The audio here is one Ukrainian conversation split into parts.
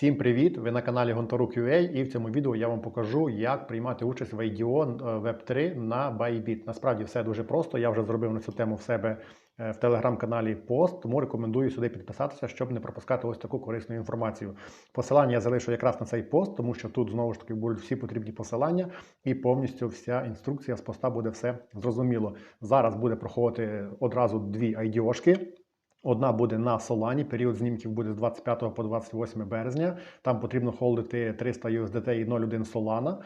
Всім привіт! Ви на каналі Гонтарук.ua і в цьому відео я вам покажу, як приймати участь в IDO Web 3 на Bybit. Насправді все дуже просто. Я вже зробив на цю тему в себе е, в телеграм-каналі пост, тому рекомендую сюди підписатися, щоб не пропускати ось таку корисну інформацію. Посилання я залишу якраз на цей пост, тому що тут знову ж таки будуть всі потрібні посилання, і повністю вся інструкція з поста буде все зрозуміло. Зараз буде проходити одразу дві IDO-шки. Одна буде на Солані, період знімків буде з 25 по 28 березня. Там потрібно холдити 300 USDT і 0,1 Solana.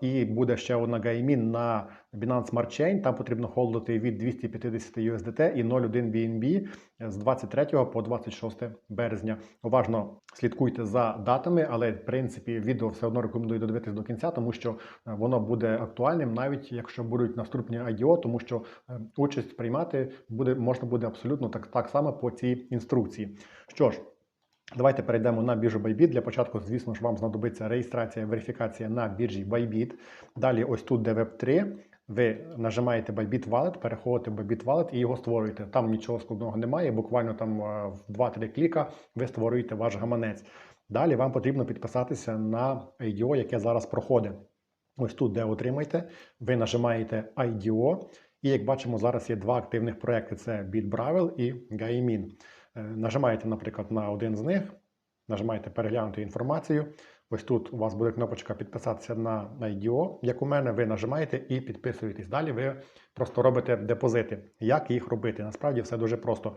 І- буде ще одна гаймін на Binance Smart Chain. Там потрібно холдити від 250 USDT і 0,1 BNB з 23 по 26 березня. Уважно слідкуйте за датами, але в принципі відео все одно рекомендую додивитись до кінця, тому що е, воно буде актуальним, навіть якщо будуть наступні IDO, тому що е, участь приймати буде можна буде абсолютно так, так само по цій інструкції. Що ж. Давайте перейдемо на біржу Bybit. Для початку, звісно ж, вам знадобиться реєстрація, верифікація на біржі Bybit. Далі, ось тут, де Web3, ви нажимаєте Bybit Wallet, переходите в Bybit Wallet і його створюєте. Там нічого складного немає, буквально там е, в 2-3 кліка ви створюєте ваш гаманець. Далі вам потрібно підписатися на IDO, яке зараз проходить. Ось тут, де отримаєте, ви нажимаєте IDO. І як бачимо, зараз є два активних проекти: це BitBravel і Gaimin. Е, Нажимаєте, наприклад, на один з них, нажимаєте переглянути інформацію. Ось тут у вас буде кнопочка підписатися на IDO. Як у мене, ви нажимаєте і підписуєтесь. Далі ви просто робите депозити. Як їх робити? Насправді все дуже просто.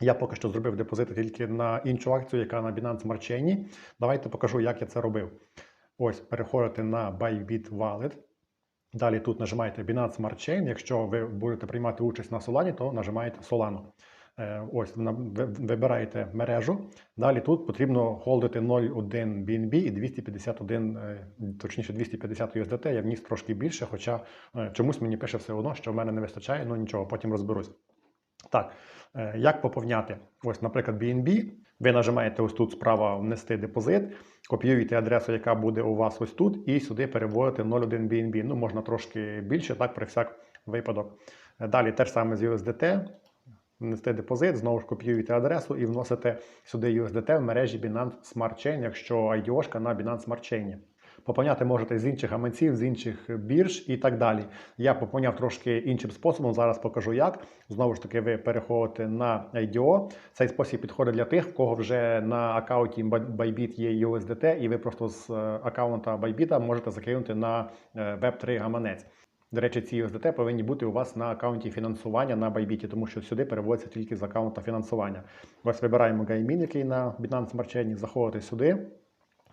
Я поки що зробив депозити тільки на іншу акцію, яка на Binance Smart Chain. Давайте покажу, як я це робив. Ось переходите на Bybit Wallet. Далі тут нажимаєте Binance Smart Chain. Якщо ви будете приймати участь на Solana, то нажимаєте Solana. Е, Ось вибираєте мережу. Далі тут потрібно холдити 0,1 BNB і 251, е, точніше 250 USDT. Я вніс трошки більше, хоча е, чомусь мені пише все одно, що в мене не вистачає, ну нічого, потім розберусь. Так, як поповняти? Ось, наприклад, BNB. Ви нажимаєте ось тут справа внести депозит, копіюєте адресу, яка буде у вас ось тут, і сюди переводите 0,1 BNB. Ну, можна трошки більше, так, при всяк випадок. Далі те ж саме з USDT. Внести депозит, знову ж копіюєте адресу і вносите сюди USDT в мережі Binance Smart Chain, якщо IDO-шка на Binance Smart Chain. Поповняти можете з інших гаманців, з інших бірж і так далі. Я поповняв трошки іншим способом. Зараз покажу як. Знову ж таки, ви переходите на IDO. Цей спосіб підходить для тих, в кого вже на аккаунті Bybit є USDT, і ви просто з е, аккаунта Bybit можете закинути на е, Web3 гаманець. До речі, ці USDT повинні бути у вас на аккаунті фінансування на Bybit, тому що сюди переводиться тільки з аккаунта фінансування. Ось вибираємо гаймін, який на Binance Smart Chain, заходите сюди.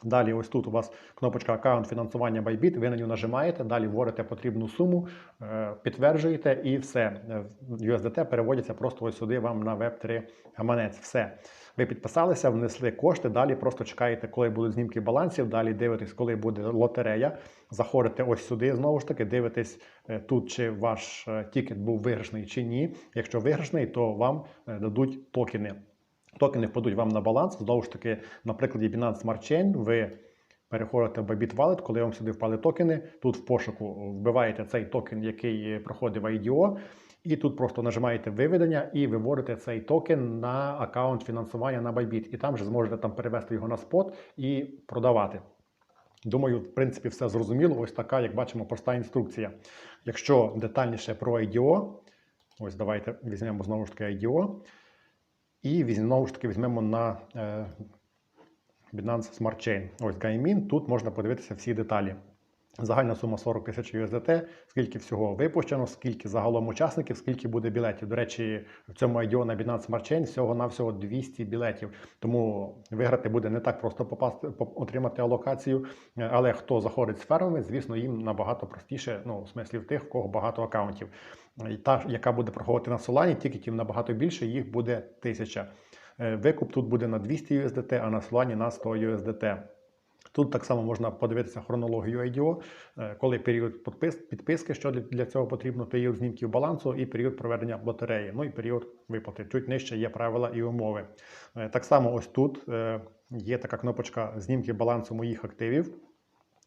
Далі, ось тут у вас кнопочка аккаунт фінансування Bybit, ви на нього нажимаєте, далі вводите потрібну суму, е, підтверджуєте і все. Е, USDT переводяться просто ось сюди вам на Web3 гаманець. Все. Ви підписалися, внесли кошти, далі просто чекаєте, коли будуть знімки балансів, далі дивитесь, коли буде лотерея. Заходите ось сюди, знову ж таки, дивитесь е, тут, чи ваш тікет був виграшний чи ні. Якщо виграшний, то вам дадуть токени. Токени впадуть вам на баланс. Знову ж таки, на прикладі Binance Smart Chain ви переходите в Bybit Wallet, коли вам сюди впали токени. Тут в пошуку вбиваєте цей токен, який проходив IDO, і тут просто нажимаєте виведення і виводите цей токен на аккаунт фінансування на Bybit. І там же зможете там перевести його на спот і продавати. Думаю, в принципі, все зрозуміло. Ось така, як бачимо, проста інструкція. Якщо детальніше про IDO, ось давайте візьмемо знову ж таки IDO. І знову ж таки візьмемо на е, Binance Smart Chain. Ось Gaimin. Тут можна подивитися всі деталі. Загальна сума 40 тисяч USDT, скільки всього випущено, скільки загалом учасників, скільки буде білетів. До речі, в цьому IDO на Binance Smart Chain всього-навсього 200 білетів. Тому виграти буде не так просто попасти, отримати алокацію. Але хто заходить з фермами, звісно, їм набагато простіше, ну, в смислі в тих, в кого багато аккаунтів. І Та, яка буде проходити на Solana, тікетів набагато більше, їх буде 1000. Е, Викуп тут буде на 200 USDT, а на Solana на 100 USDT. Тут так само можна подивитися хронологію IDO, е, коли період підписки, що для, цього потрібно, період знімків балансу і період проведення лотереї, ну і період виплати. Чуть нижче є правила і умови. Е, Так само ось тут е, є така кнопочка знімки балансу моїх активів.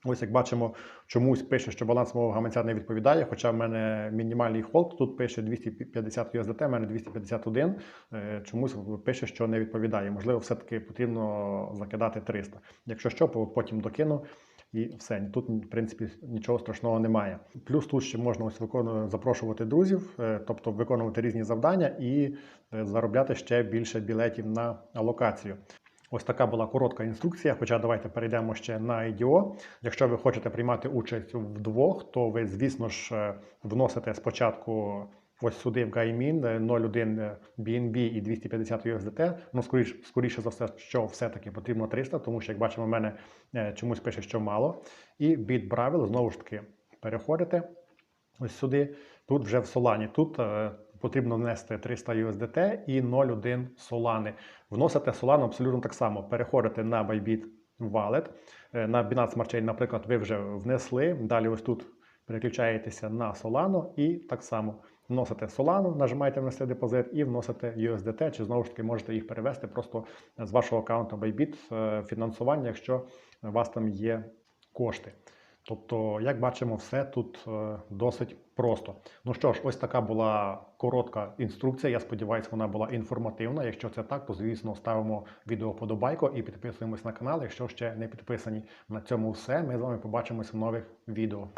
Ось як бачимо, чомусь пише, що баланс мого гаманця не відповідає, хоча в мене мінімальний холд, тут пише 250 USDT, в мене 251, е, чомусь пише, що не відповідає. Можливо, все-таки потрібно закидати 300. Якщо що, по- потім докину і все. Тут, в принципі, нічого страшного немає. Плюс тут ще можна ось викону- запрошувати друзів, е, тобто виконувати різні завдання і е, заробляти ще більше білетів на алокацію. Ось така була коротка інструкція. Хоча давайте перейдемо ще на IDO. Якщо ви хочете приймати участь вдвох, то ви, звісно ж, е, вносите спочатку ось сюди в е, 0,1 BNB і 250 USDT. Ну, скоріш, скоріше за все, що все-таки потрібно 300, тому що, як бачимо, в мене е, чомусь пише, що мало. І від правил знову ж таки переходите ось сюди. Тут вже в Solana. Тут е, потрібно внести 300 USDT і 0,1 Solana. Вносите Solana абсолютно так само. Переходите на Bybit Wallet. Е, На Binance Smart Chain, наприклад, ви вже внесли. Далі ось тут переключаєтеся на Solana і так само вносите Solana, нажимаєте внести депозит і вносите USDT, чи знову ж таки можете їх перевести просто з вашого аккаунту Bybit е, фінансування, якщо у вас там є кошти. Тобто, як бачимо, все тут е, досить просто. Ну що ж, ось така була коротка інструкція. Я сподіваюся, вона була інформативна. Якщо це так, то звісно ставимо відео подобайко і підписуємось на канал. Якщо ще не підписані на цьому все, ми з вами побачимось в нових відео.